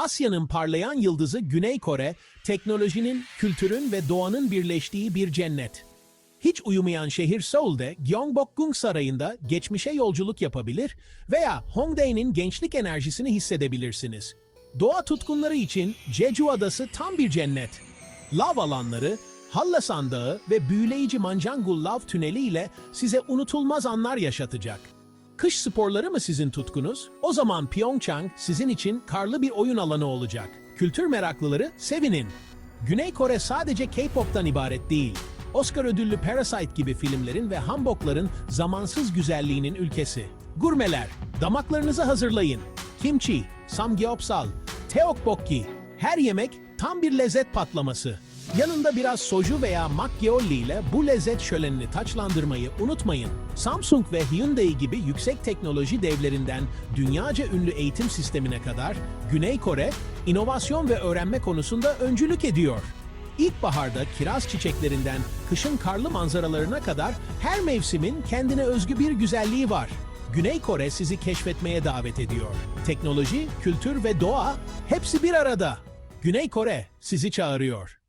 Asya'nın parlayan yıldızı Güney Kore, teknolojinin, kültürün ve doğanın birleştiği bir cennet. Hiç uyumayan şehir Seul'de Gyeongbokgung Sarayı'nda geçmişe yolculuk yapabilir veya Hongdae'nin gençlik enerjisini hissedebilirsiniz. Doğa tutkunları için Jeju Adası tam bir cennet. Lav alanları, Hallasan Dağı ve büyüleyici Manjangul Lav Tüneli ile size unutulmaz anlar yaşatacak. Kış sporları mı sizin tutkunuz? O zaman Pyeongchang sizin için karlı bir oyun alanı olacak. Kültür meraklıları sevinin. Güney Kore sadece K-pop'tan ibaret değil. Oscar ödüllü Parasite gibi filmlerin ve hanbokların zamansız güzelliğinin ülkesi. Gurmeler, damaklarınızı hazırlayın. Kimchi, samgyeopsal, teokbokki, her yemek tam bir lezzet patlaması. Yanında biraz soju veya makgeolli ile bu lezzet şölenini taçlandırmayı unutmayın. Samsung ve Hyundai gibi yüksek teknoloji devlerinden dünyaca ünlü eğitim sistemine kadar Güney Kore, inovasyon ve öğrenme konusunda öncülük ediyor. İlkbaharda kiraz çiçeklerinden kışın karlı manzaralarına kadar her mevsimin kendine özgü bir güzelliği var. Güney Kore sizi keşfetmeye davet ediyor. Teknoloji, kültür ve doğa hepsi bir arada. Güney Kore sizi çağırıyor.